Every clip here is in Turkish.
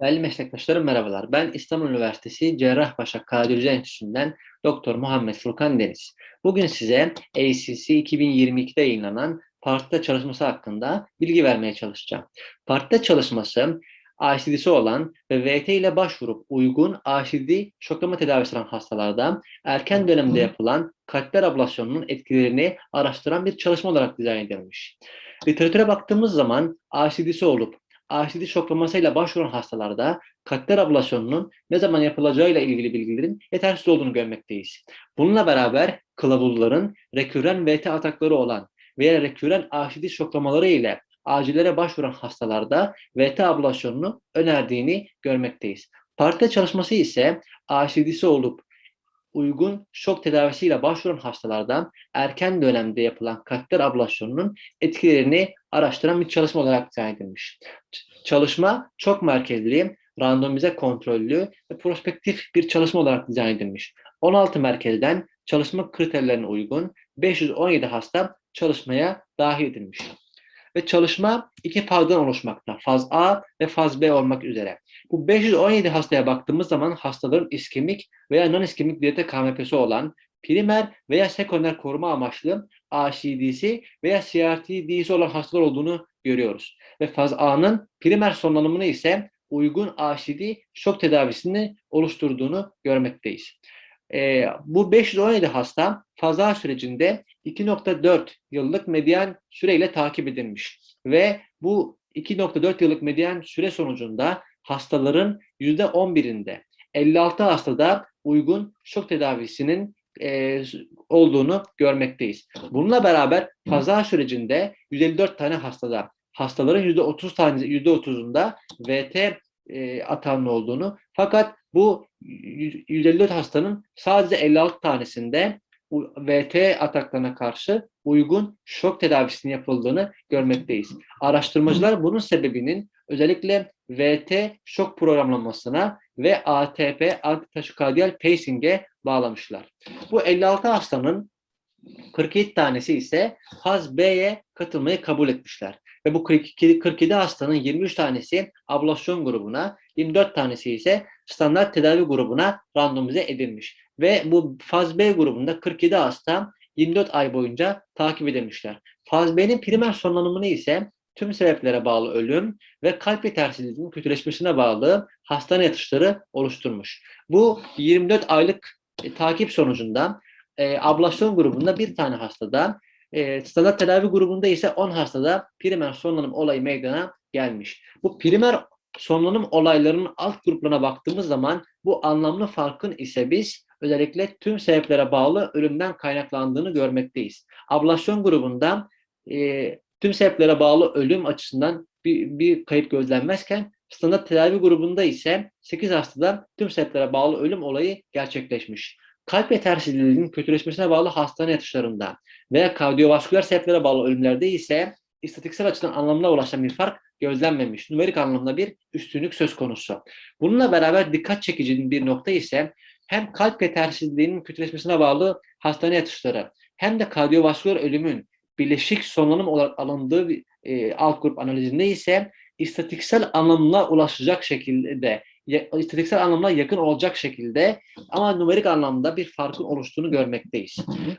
Değerli meslektaşlarım merhabalar. Ben İstanbul Üniversitesi Cerrahpaşa Kardiyoloji Enstitüsü'nden Doktor Muhammed Furkan Deniz. Bugün size ACC 2022'de yayınlanan partide çalışması hakkında bilgi vermeye çalışacağım. Partide çalışması ACD'si olan ve VT ile başvurup uygun ACD şoklama tedavisi alan hastalarda erken dönemde yapılan kalpler ablasyonunun etkilerini araştıran bir çalışma olarak dizayn edilmiş. Literatüre baktığımız zaman ACD'si olup ACD şoklamasıyla başvuran hastalarda kateter ablasyonunun ne zaman yapılacağıyla ilgili bilgilerin yetersiz olduğunu görmekteyiz. Bununla beraber kılavuzların reküren VT atakları olan veya reküren ACD şoklamaları ile acillere başvuran hastalarda VT ablasyonunu önerdiğini görmekteyiz. Parite çalışması ise ACD'si olup uygun şok tedavisiyle başvuran hastalarda erken dönemde yapılan kateter ablasyonunun etkilerini araştıran bir çalışma olarak dizayn edilmiş. Çalışma çok merkezli, randomize kontrollü ve prospektif bir çalışma olarak dizayn edilmiş. 16 merkezden çalışma kriterlerine uygun 517 hasta çalışmaya dahil edilmiş. Ve çalışma iki fazdan oluşmakta. Faz A ve faz B olmak üzere. Bu 517 hastaya baktığımız zaman hastaların iskemik veya non-iskemik diyete KMP'si olan primer veya sekonder koruma amaçlı ACD'si veya CRT-D'si olan hastalar olduğunu görüyoruz. Ve faz A'nın primer sonlanımını ise uygun ACD şok tedavisini oluşturduğunu görmekteyiz. E, bu 517 hasta faz A sürecinde 2.4 yıllık medyan süreyle takip edilmiş. Ve bu 2.4 yıllık medyan süre sonucunda hastaların %11'inde 56 hastada uygun şok tedavisinin e, olduğunu görmekteyiz. Bununla beraber faza sürecinde 154 tane hastada hastaların %30 tane %30'unda VT e, atanlı olduğunu fakat bu 154 hastanın sadece 56 tanesinde VT ataklarına karşı uygun şok tedavisinin yapıldığını görmekteyiz. Araştırmacılar bunun sebebinin özellikle VT şok programlamasına ve ATP antitaşikardiyal pacing'e bağlamışlar. Bu 56 hastanın 47 tanesi ise faz B'ye katılmayı kabul etmişler. Ve bu 42, 47 hastanın 23 tanesi ablasyon grubuna, 24 tanesi ise standart tedavi grubuna randomize edilmiş. Ve bu faz B grubunda 47 hasta 24 ay boyunca takip edilmişler. Faz B'nin primer sonlanımını ise tüm sebeplere bağlı ölüm ve kalp yetersizliğinin kötüleşmesine bağlı hastane yatışları oluşturmuş. Bu 24 aylık e, takip sonucunda e, ablasyon grubunda bir tane hastada, e, standart tedavi grubunda ise 10 hastada primer sonlanım olayı meydana gelmiş. Bu primer sonlanım olaylarının alt gruplarına baktığımız zaman bu anlamlı farkın ise biz özellikle tüm sebeplere bağlı ölümden kaynaklandığını görmekteyiz. Ablasyon grubunda e, tüm sebeplere bağlı ölüm açısından bir, bir kayıp gözlenmezken standart tedavi grubunda ise 8 hastada tüm sebeplere bağlı ölüm olayı gerçekleşmiş. Kalp yetersizliğinin kötüleşmesine bağlı hastane yatışlarında veya kardiyovasküler sebeplere bağlı ölümlerde ise istatistiksel açıdan anlamına ulaşan bir fark gözlenmemiş. Numerik anlamda bir üstünlük söz konusu. Bununla beraber dikkat çekici bir nokta ise hem kalp yetersizliğinin kötüleşmesine bağlı hastane yatışları hem de kardiyovasküler ölümün bileşik sonlanım olarak alındığı e, alt grup analizinde ise istatistiksel anlamına ulaşacak şekilde istatistiksel anlamda yakın olacak şekilde ama numerik anlamda bir farkın oluştuğunu görmekteyiz.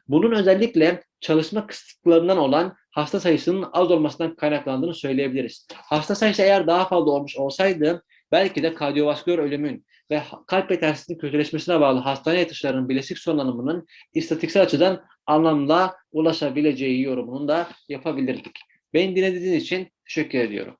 Bunun özellikle çalışma kısıtlarından olan hasta sayısının az olmasından kaynaklandığını söyleyebiliriz. Hasta sayısı eğer daha fazla olmuş olsaydı belki de kardiyovasküler ölümün ve kalp yetersizliğinin kötüleşmesine bağlı hastane yatışlarının bilesik sonlanımının istatistiksel açıdan anlamda ulaşabileceği yorumunu da yapabilirdik. Beni dinlediğiniz için teşekkür ediyorum.